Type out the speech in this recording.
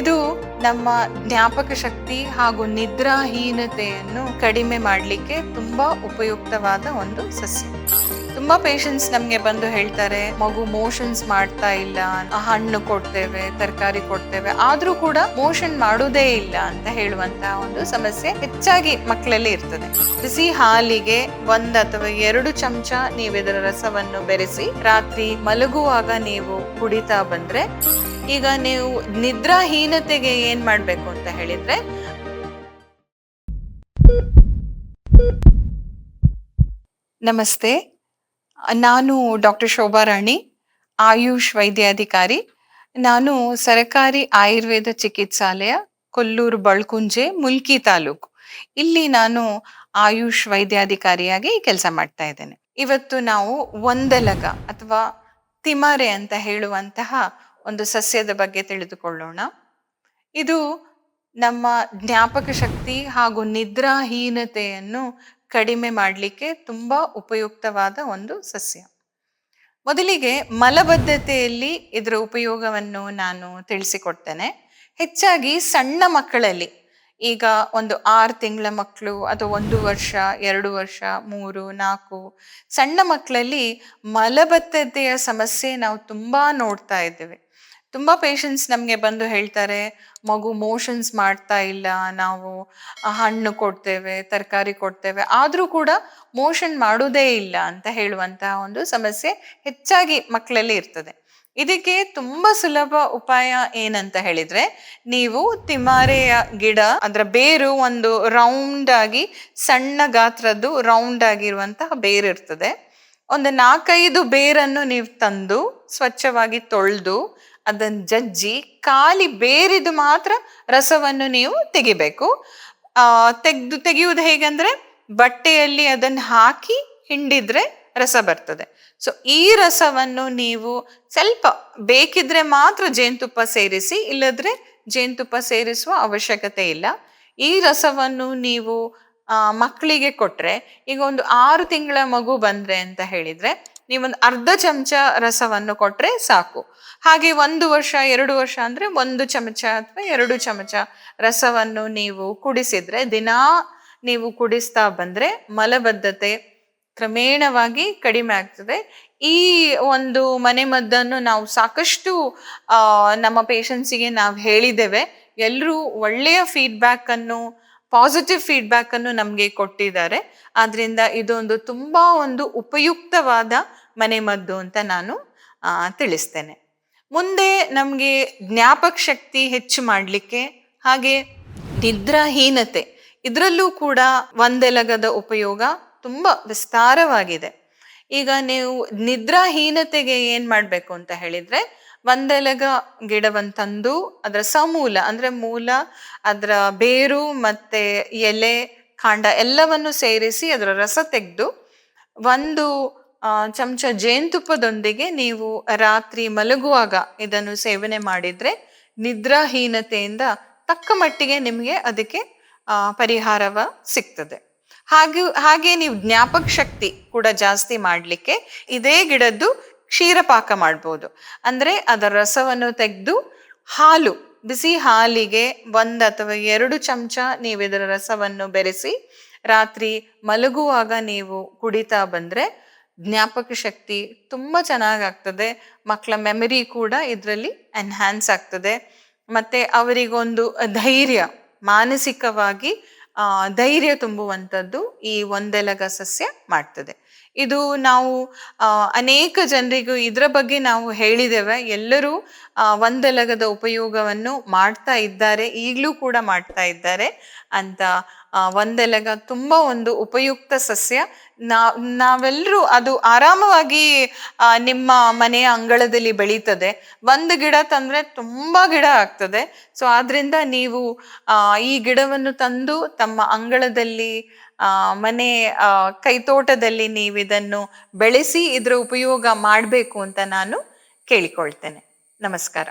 ಇದು ನಮ್ಮ ಜ್ಞಾಪಕ ಶಕ್ತಿ ಹಾಗೂ ನಿದ್ರಾಹೀನತೆಯನ್ನು ಕಡಿಮೆ ಮಾಡಲಿಕ್ಕೆ ತುಂಬಾ ಉಪಯುಕ್ತವಾದ ಒಂದು ಸಸ್ಯ. ತುಂಬಾ ಪೇಷಂಟ್ಸ್ ನಮ್ಗೆ ಬಂದು ಹೇಳ್ತಾರೆ, ಮಗು ಮೋಷನ್ಸ್ ಮಾಡ್ತಾ ಇಲ್ಲ ಹಣ್ಣು ಕೊಡ್ತೇವೆ, ತರಕಾರಿ ಕೊಡ್ತೇವೆ, ಆದ್ರೂ ಕೂಡ ಮೋಷನ್ ಮಾಡೋದೇ ಇಲ್ಲ ಅಂತ ಹೇಳುವಂತಹ ಒಂದು ಸಮಸ್ಯೆ ಹೆಚ್ಚಾಗಿ ಮಕ್ಕಳಲ್ಲಿ ಇರ್ತದೆ. ಬಿಸಿ ಹಾಲಿಗೆ ಒಂದ್ ಅಥವಾ ಎರಡು ಚಮಚ ನೀವು ಇದರ ರಸವನ್ನು ಬೆರೆಸಿ, ರಾತ್ರಿ ಮಲಗುವಾಗ ನೀವು ಕುಡಿತಾ ಬಂದ್ರೆ ಈಗ ನೀವು ನಿದ್ರಾಹೀನತೆಗೆ ಏನ್ ಮಾಡ್ಬೇಕು ಅಂತ ಹೇಳಿದ್ರೆ? ನಮಸ್ತೆ. ನಾನು ಡಾಕ್ಟರ್ ಶೋಭಾ ರಾಣಿ, ಆಯುಷ್ ವೈದ್ಯಾಧಿಕಾರಿ. ನಾನು ಸರಕಾರಿ ಆಯುರ್ವೇದ ಚಿಕಿತ್ಸಾಲಯ, ಕೊಲ್ಲೂರು ಬಳ್ಕುಂಜೆ, ಮುಲ್ಕಿ ತಾಲೂಕು. ಇಲ್ಲಿ ನಾನು ಆಯುಷ್ ವೈದ್ಯಾಧಿಕಾರಿಯಾಗಿ ಕೆಲಸ ಮಾಡ್ತಾ ಇದ್ದೇನೆ. ಇವತ್ತು ನಾವು ಒಂದಲಗ ಅಥವಾ ತಿಮರೆ ಅಂತ ಹೇಳುವಂತಹ ಒಂದು ಸಸ್ಯದ ಬಗ್ಗೆ ತಿಳಿದುಕೊಳ್ಳೋಣ. ಇದು ನಮ್ಮ ಜ್ಞಾಪಕ ಶಕ್ತಿ ಹಾಗೂ ನಿದ್ರಾಹೀನತೆಯನ್ನು ಕಡಿಮೆ ಮಾಡಲಿಕ್ಕೆ ತುಂಬ ಉಪಯುಕ್ತವಾದ ಒಂದು ಸಸ್ಯ. ಮೊದಲಿಗೆ ಮಲಬದ್ಧತೆಯಲ್ಲಿ ಇದರ ಉಪಯೋಗವನ್ನು ನಾನು ತಿಳಿಸಿಕೊಡ್ತೇನೆ. ಹೆಚ್ಚಾಗಿ ಸಣ್ಣ ಮಕ್ಕಳಲ್ಲಿ, ಈಗ ಒಂದು ಆರು ತಿಂಗಳ ಮಕ್ಕಳು ಅಥವಾ ಒಂದು ವರ್ಷ, ಎರಡು ವರ್ಷ, ಮೂರು, ನಾಲ್ಕು, ಸಣ್ಣ ಮಕ್ಕಳಲ್ಲಿ ಮಲಬದ್ಧತೆಯ ಸಮಸ್ಯೆ ನಾವು ತುಂಬ ನೋಡ್ತಾ ಇದ್ದೇವೆ. ತುಂಬಾ ಪೇಷಂಟ್ಸ್ ನಮಗೆ ಬಂದು ಹೇಳ್ತಾರೆ, ಮಗು ಮೋಷನ್ಸ್ ಮಾಡ್ತಾ ಇಲ್ಲ, ನಾವು ಹಣ್ಣು ಕೊಡ್ತೇವೆ, ತರಕಾರಿ ಕೊಡ್ತೇವೆ, ಆದರೂ ಕೂಡ ಮೋಷನ್ ಮಾಡೋದೇ ಇಲ್ಲ ಅಂತ ಹೇಳುವಂತಹ ಒಂದು ಸಮಸ್ಯೆ ಹೆಚ್ಚಾಗಿ ಮಕ್ಕಳಲ್ಲಿ ಇರ್ತದೆ. ಇದಕ್ಕೆ ತುಂಬ ಸುಲಭ ಉಪಾಯ ಏನಂತ ಹೇಳಿದ್ರೆ, ನೀವು ತಿಮಾರೆಯ ಗಿಡ, ಅದರ ಬೇರು ಒಂದು ರೌಂಡ್ ಆಗಿ, ಸಣ್ಣ ಗಾತ್ರದ್ದು ರೌಂಡ್ ಆಗಿರುವಂತಹ ಬೇರು ಇರ್ತದೆ ಒಂದು ನಾಲ್ಕೈದು ಬೇರನ್ನು ನೀವು ತಂದು ಸ್ವಚ್ಛವಾಗಿ ತೊಳೆದು ಅದನ್ನು ಜಜ್ಜಿ ಖಾಲಿ ಬೇರಿದು ಮಾತ್ರ ರಸವನ್ನು ನೀವು ತೆಗಿಬೇಕು. ತೆಗೆದು ತೆಗೆಯುವುದು ಹೇಗಂದ್ರೆ ಬಟ್ಟೆಯಲ್ಲಿ ಅದನ್ನು ಹಾಕಿ ಹಿಂಡಿದ್ರೆ ರಸ ಬರ್ತದೆ. ಸೊ ಈ ರಸವನ್ನು ನೀವು ಸ್ವಲ್ಪ ಬೇಕಿದ್ರೆ ಮಾತ್ರ ಜೇನುತುಪ್ಪ ಸೇರಿಸಿ, ಇಲ್ಲದ್ರೆ ಜೇನುತುಪ್ಪ ಸೇರಿಸುವ ಅವಶ್ಯಕತೆ ಇಲ್ಲ. ಈ ರಸವನ್ನು ನೀವು ಮಕ್ಕಳಿಗೆ ಕೊಟ್ರೆ ಈಗ ಒಂದು ಆರು ತಿಂಗಳ ಮಗು ಬಂದ್ರೆ ಅಂತ ಹೇಳಿದ್ರೆ ನೀವೊಂದು ಅರ್ಧ ಚಮಚ ರಸವನ್ನು ಕೊಟ್ರೆ ಸಾಕು. ಹಾಗೆ ಒಂದು ವರ್ಷ, ಎರಡು ವರ್ಷ ಅಂದ್ರೆ ಒಂದು ಚಮಚ ಅಥವಾ ಎರಡು ಚಮಚ ರಸವನ್ನು ನೀವು ಕುಡಿಸಿದ್ರೆ, ದಿನಾ ನೀವು ಕುಡಿಸ್ತಾ ಬಂದ್ರೆ ಮಲಬದ್ಧತೆ ಕ್ರಮೇಣವಾಗಿ ಕಡಿಮೆ ಆಗ್ತದೆ. ಈ ಒಂದು ಮನೆಮದ್ದನ್ನು ನಾವು ಸಾಕಷ್ಟು ನಮ್ಮ ಪೇಷಂಟ್ಸಿಗೆ ನಾವು ಹೇಳಿದ್ದೇವೆ. ಎಲ್ಲರೂ ಒಳ್ಳೆಯ ಫೀಡ್ಬ್ಯಾಕ್ ಅನ್ನು ಪಾಸಿಟಿವ್ ಫೀಡ್ಬ್ಯಾಕ್ ಅನ್ನು ನಮಗೆ ಕೊಟ್ಟಿದ್ದಾರೆ. ಆದ್ರಿಂದ ಇದೊಂದು ತುಂಬಾ ಒಂದು ಉಪಯುಕ್ತವಾದ ಮನೆ ಮದ್ದು ಅಂತ ನಾನು ತಿಳಿಸ್ತೇನೆ. ಮುಂದೆ ನಮಗೆ ಜ್ಞಾಪಕ ಶಕ್ತಿ ಹೆಚ್ಚು ಮಾಡಲಿಕ್ಕೆ ಹಾಗೆ ನಿದ್ರಾಹೀನತೆ. ಇದರಲ್ಲೂ ಕೂಡ ಒಂದೆಲಗದ ಉಪಯೋಗ ತುಂಬಾ ವಿಸ್ತಾರವಾಗಿದೆ. ಈಗ ನೀವು ನಿದ್ರಾಹೀನತೆಗೆ ಏನ್ ಮಾಡಬೇಕು ಅಂತ ಹೇಳಿದ್ರೆ ಒಂದೆಲಗ ಗಿಡವನ್ನು ತಂದು ಅದರ ಸಮೂಲ, ಅಂದ್ರೆ ಮೂಲ, ಅದರ ಬೇರು ಮತ್ತೆ ಎಲೆ, ಕಾಂಡ ಎಲ್ಲವನ್ನು ಸೇರಿಸಿ ಅದರ ರಸ ತೆಗೆದು ಒಂದು ಚಮಚ ಜೇನುತುಪ್ಪದೊಂದಿಗೆ ನೀವು ರಾತ್ರಿ ಮಲಗುವಾಗ ಇದನ್ನು ಸೇವನೆ ಮಾಡಿದ್ರೆ ನಿದ್ರಾಹೀನತೆಯಿಂದ ತಕ್ಕ ಮಟ್ಟಿಗೆ ನಿಮಗೆ ಅದಕ್ಕೆ ಪರಿಹಾರವ ಸಿಗ್ತದೆ. ಹಾಗೆ ಹಾಗೆ ನೀವು ಜ್ಞಾಪಕ ಶಕ್ತಿ ಕೂಡ ಜಾಸ್ತಿ ಮಾಡಲಿಕ್ಕೆ ಇದೇ ಗಿಡದ್ದು ಕ್ಷೀರಪಾಕ ಮಾಡ್ಬೋದು. ಅಂದರೆ ಅದರ ರಸವನ್ನು ತೆಗೆದು ಹಾಲು, ಬಿಸಿ ಹಾಲಿಗೆ ಒಂದು ಅಥವಾ ಎರಡು ಚಮಚ ನೀವು ಇದರ ರಸವನ್ನು ಬೆರೆಸಿ ರಾತ್ರಿ ಮಲಗುವಾಗ ನೀವು ಕುಡಿತಾ ಬಂದರೆ ಜ್ಞಾಪಕ ಶಕ್ತಿ ತುಂಬ ಚೆನ್ನಾಗಾಗ್ತದೆ. ಮಕ್ಕಳ ಮೆಮರಿ ಕೂಡ ಇದರಲ್ಲಿ ಎನ್ಹ್ಯಾನ್ಸ್ ಆಗ್ತದೆ. ಮತ್ತು ಅವರಿಗೊಂದು ಧೈರ್ಯ, ಮಾನಸಿಕವಾಗಿ ಧೈರ್ಯ ತುಂಬುವಂಥದ್ದು ಈ ಒಂದೆಲಗ ಸಸ್ಯ ಮಾಡ್ತದೆ. ಇದು ನಾವು ಅನೇಕ ಜನರಿಗೂ ಇದರ ಬಗ್ಗೆ ನಾವು ಹೇಳಿದ್ದೇವೆ. ಎಲ್ಲರೂ ಒಂದಲಗದ ಉಪಯೋಗವನ್ನು ಮಾಡ್ತಾ ಇದ್ದಾರೆ, ಈಗಲೂ ಕೂಡ ಮಾಡ್ತಾ ಇದ್ದಾರೆ ಅಂತ ಒಂದೆಲಗ ತುಂಬ ಒಂದು ಉಪಯುಕ್ತ ಸಸ್ಯ. ನಾ ನಾವೆಲ್ಲರೂ ಅದು ಆರಾಮವಾಗಿ ನಿಮ್ಮ ಮನೆಯ ಅಂಗಳದಲ್ಲಿ ಬೆಳೀತದೆ. ಒಂದು ಗಿಡ ತಂದರೆ ತುಂಬ ಗಿಡ ಆಗ್ತದೆ. ಸೊ, ಆದ್ರಿಂದ ನೀವು ಈ ಗಿಡವನ್ನು ತಂದು ತಮ್ಮ ಅಂಗಳದಲ್ಲಿ ಮನೆ ಕೈತೋಟದಲ್ಲಿ ನೀವು ಇದನ್ನು ಬೆಳೆಸಿ ಇದರ ಉಪಯೋಗ ಮಾಡಬೇಕು ಅಂತ ನಾನು ಕೇಳಿಕೊಳ್ತೇನೆ. ನಮಸ್ಕಾರ.